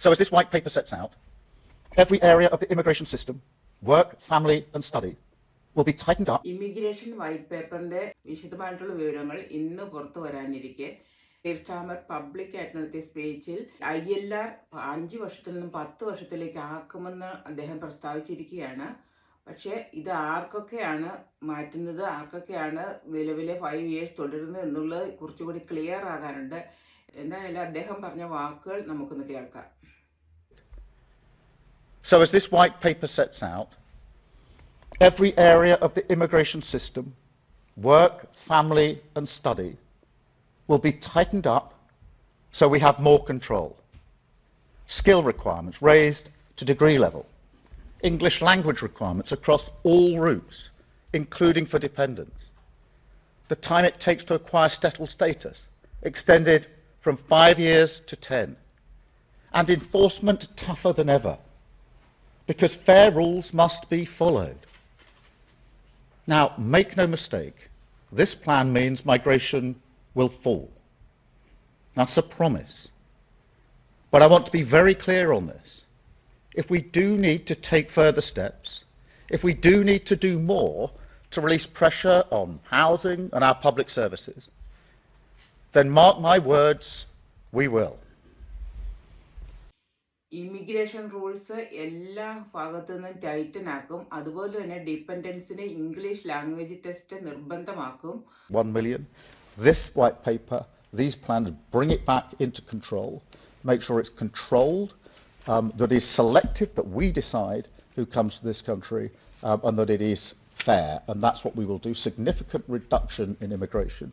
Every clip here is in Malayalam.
So, as this white paper sets out, every area of the immigration system work, family, and study will be tightened up. Immigration immigration white പേപ്പറിന്റെ വിശദമായിട്ടുള്ള വിവരങ്ങൾ ഇന്ന് പുറത്തു വരാനിരിക്കെ. സ്റ്റാമർ പബ്ലിക് ആയിട്ട് നടത്തിയ സ്പീച്ചിൽ ഐ എൽ ആർ അഞ്ച് വർഷത്തിൽ നിന്നും പത്ത് വർഷത്തിലേക്ക് ആക്കുമെന്ന് അദ്ദേഹം പ്രസ്താവിച്ചിരിക്കുകയാണ്. പക്ഷേ ഇത് ആർക്കൊക്കെയാണ് മാറ്റുന്നത്? ആർക്കൊക്കെയാണ് നിലവിലെ ഫൈവ് ഇയേഴ്സ് തുടരുന്നത് എന്നുള്ളത് കുറച്ചുകൂടി ക്ലിയർ ആകാനുണ്ട്. എന്തായാലും അദ്ദേഹം പറഞ്ഞ വാക്കുകൾ നമുക്കൊന്ന് കേൾക്കാം. So, as this white paper sets out, every area of the immigration system, work, family, and study, will be tightened up so we have more control. Skill requirements raised to degree level. English language requirements across all routes, including for dependents. The time it takes to acquire settled status extended from five years to ten. And enforcement tougher than ever because fair rules must be followed. Now, make no mistake, this plan means migration will fall. That's a promise. But I want to be very clear on this. If we do need to take further steps, if we do need to do more to release pressure on housing and our public services, then mark my words, we will immigration rules എല്ലാ ഭാഗത്തു നിന്നും ടൈറ്റൻ ആക്കും അതുപോലെ തന്നെ ഡിപ്പെൻഡൻസിന് English language test നിർബന്ധമാക്കും 1 million. This white paper, these plans bring it back into control, make sure it's controlled, um, that is selective, that we decide who comes to this country, um, and that it is fair. And that's what we will do significant reduction in immigration.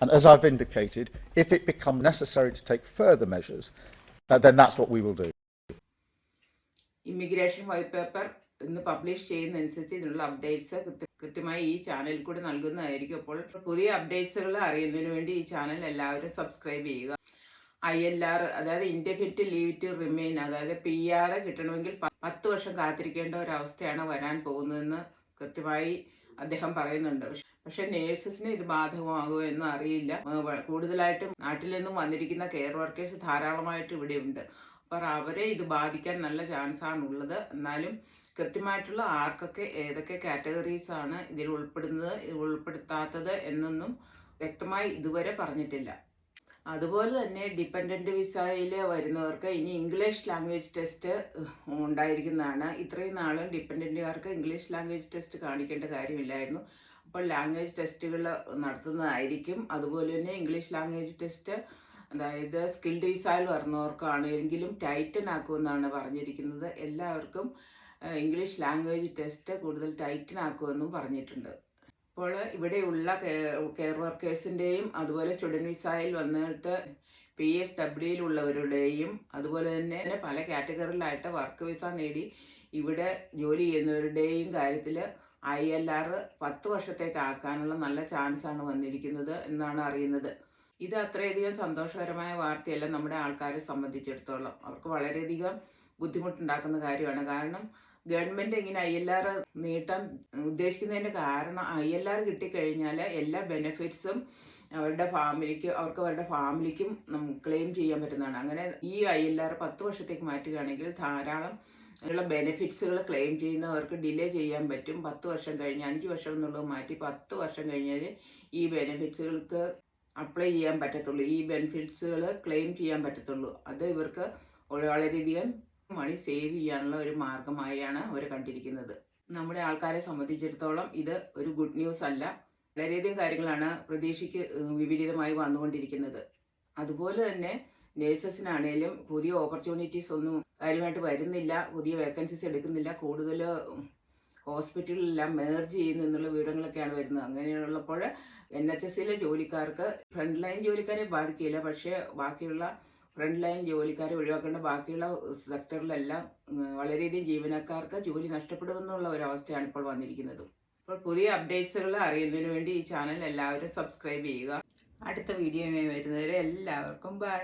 And as I've indicated, if it becomes necessary to take further measures, uh, then that's what we will do. Immigration white paper ഇന്ന് പബ്ലിഷ് ചെയ്യുന്നതനുസരിച്ച് ഇതിനുള്ള അപ്ഡേറ്റ്സ് കൃത്യമായി ഈ ചാനലിൽ കൂടി നൽകുന്നതായിരിക്കും. അപ്പോൾ പുതിയ അപ്ഡേറ്റ്സുകൾ അറിയുന്നതിന് വേണ്ടി ഈ ചാനൽ എല്ലാവരും സബ്സ്ക്രൈബ് ചെയ്യുക. ഐ എൽ ആർ അതായത് ഇൻഡെഫിനിറ്റ് ലീവ് ടു റിമെയിൻ അതായത് പി ആർ കിട്ടണമെങ്കിൽ പത്ത് വർഷം കാത്തിരിക്കേണ്ട ഒരു അവസ്ഥയാണ് വരാൻ പോകുന്നതെന്ന് കൃത്യമായി അദ്ദേഹം പറയുന്നുണ്ട്. പക്ഷെ- നേഴ്സസിന് ഇത് ബാധകമാകുമോ എന്ന് അറിയില്ല. കൂടുതലായിട്ടും നാട്ടിൽ നിന്നും വന്നിരിക്കുന്ന കെയർ വർക്കേഴ്സ് ധാരാളമായിട്ട് ഇവിടെയുണ്ട്. അപ്പോൾ അവരെ ഇത് ബാധിക്കാൻ നല്ല ചാൻസാണ് ഉള്ളത് എന്നാലും കൃത്യമായിട്ടുള്ള ആർക്കൊക്കെ ഏതൊക്കെ കാറ്റഗറീസ് ആണ് ഇതിൽ ഉൾപ്പെടുന്നത് ഉൾപ്പെടുത്താത്തത് എന്നൊന്നും വ്യക്തമായി ഇതുവരെ പറഞ്ഞിട്ടില്ല. അതുപോലെ തന്നെ ഡിപ്പെൻഡന്റ് വിസയിൽ വരുന്നവർക്ക് ഇനി ഇംഗ്ലീഷ് ലാംഗ്വേജ് ടെസ്റ്റ് ഉണ്ടായിരിക്കുന്നതാണ്. ഇത്രയും നാളും ഡിപ്പെൻഡന്റുകാർക്ക് ഇംഗ്ലീഷ് ലാംഗ്വേജ് ടെസ്റ്റ് കാണിക്കേണ്ട കാര്യമില്ലായിരുന്നു. അപ്പോൾ ലാംഗ്വേജ് ടെസ്റ്റുകൾ നടത്തുന്നതായിരിക്കും. അതുപോലെ തന്നെ ഇംഗ്ലീഷ് ലാംഗ്വേജ് ടെസ്റ്റ് അതായത് സ്കിൽ ഡിസൈൽ വരുന്നവർക്കാണെങ്കിലും ടൈറ്റൻ ആക്കുമെന്നാണ് പറഞ്ഞിരിക്കുന്നത്. എല്ലാവർക്കും ഇംഗ്ലീഷ് ലാംഗ്വേജ് ടെസ്റ്റ് കൂടുതൽ ടൈറ്റൻ ആക്കുമെന്നും പറഞ്ഞിട്ടുണ്ട്. അപ്പോൾ ഇവിടെയുള്ള കെയർ വർക്കേഴ്സിന്റെയും അതുപോലെ സ്റ്റുഡന്റ് വിസയിൽ വന്നിട്ട് പി എസ് ഡബ്ല്യുയിലുള്ളവരുടെയും അതുപോലെ തന്നെ പല കാറ്റഗറിയിലായിട്ട് വർക്ക് വിസ നേടി ഇവിടെ ജോലി ചെയ്യുന്നവരുടെയും കാര്യത്തിൽ ഐ എൽ ആർ പത്ത് വർഷത്തേക്ക് ആക്കാനുള്ള നല്ല ചാൻസാണ് വന്നിരിക്കുന്നത് എന്നാണ് അറിയുന്നത്. ഇത് അത്രയധികം സന്തോഷകരമായ വാർത്തയല്ല നമ്മുടെ ആൾക്കാരെ സംബന്ധിച്ചിടത്തോളം. അവർക്ക് വളരെയധികം ബുദ്ധിമുട്ടുണ്ടാക്കുന്ന കാര്യമാണ്. കാരണം ഗവൺമെന്റ് ഇങ്ങനെ ഐ എൽ ആർ നീട്ടാൻ ഉദ്ദേശിക്കുന്നതിന്റെ കാരണം ഐ എൽ ആർ കിട്ടിക്കഴിഞ്ഞാൽ എല്ലാ ബെനിഫിറ്റ്സും അവരുടെ ഫാമിലിക്ക് അവർക്ക് അവരുടെ ഫാമിലിക്കും ക്ലെയിം ചെയ്യാൻ പറ്റുന്നതാണ്. അങ്ങനെ ഈ ഐ എൽ ആർ പത്ത് വർഷത്തേക്ക് മാറ്റുകയാണെങ്കിൽ ധാരാളം ഉള്ള ബെനിഫിറ്റ്സുകൾ ക്ലെയിം ചെയ്യുന്നവർക്ക് ഡിലേ ചെയ്യാൻ പറ്റും. പത്ത് വർഷം കഴിഞ്ഞ് അഞ്ച് വർഷം എന്നുള്ളത് മാറ്റി പത്ത് വർഷം കഴിഞ്ഞാൽ ഈ ബെനിഫിറ്റ്സുകൾക്ക് അപ്ലൈ ചെയ്യാൻ പറ്റത്തുള്ളൂ. ഈ ബെനിഫിറ്റ്സുകൾ ക്ലെയിം ചെയ്യാൻ പറ്റത്തുള്ളൂ. അത് ഇവർക്ക് വളരെയധികം മണി സേവ് ചെയ്യാനുള്ള ഒരു മാർഗമായാണ് അവർ കണ്ടിരിക്കുന്നത്. നമ്മുടെ ആൾക്കാരെ സംബന്ധിച്ചിടത്തോളം ഇത് ഒരു ഗുഡ് ന്യൂസ് അല്ല. വളരെയധികം കാര്യങ്ങളാണ് പ്രതീക്ഷയ്ക്ക് വിപരീതമായി വന്നുകൊണ്ടിരിക്കുന്നത്. അതുപോലെ തന്നെ നേഴ്സസിനാണേലും പുതിയ ഓപ്പർച്യൂണിറ്റീസ് ഒന്നും കാര്യമായിട്ട് വരുന്നില്ല. പുതിയ വേക്കൻസീസ് എടുക്കുന്നില്ല. കൂടുതൽ ഹോസ്പിറ്റലിലെല്ലാം മേർജ് ചെയ്യുന്നു എന്നുള്ള വിവരങ്ങളൊക്കെയാണ് വരുന്നത്. അങ്ങനെയുള്ളപ്പോൾ എൻ എച്ച് എസിലെ ജോലിക്കാർക്ക് ഫ്രണ്ട് ലൈൻ ജോലിക്കാരെ ബാധിക്കില്ല പക്ഷേ ബാക്കിയുള്ള ഫ്രണ്ട് ലൈൻ ജോലിക്കാരെ ഒഴിവാക്കേണ്ട ബാക്കിയുള്ള സെക്ടറിലെല്ലാം വളരെയധികം ജീവനക്കാർക്ക് ജോലി നഷ്ടപ്പെടുമെന്നുള്ള ഒരു അവസ്ഥയാണ് ഇപ്പോൾ വന്നിരിക്കുന്നത്. അപ്പോൾ പുതിയ അപ്ഡേറ്റ്സുകൾ അറിയുന്നതിന് വേണ്ടി ഈ ചാനൽ എല്ലാവരും സബ്സ്ക്രൈബ് ചെയ്യുക. അടുത്ത വീഡിയോയുമായി വരുന്നവരെ എല്ലാവർക്കും ബൈ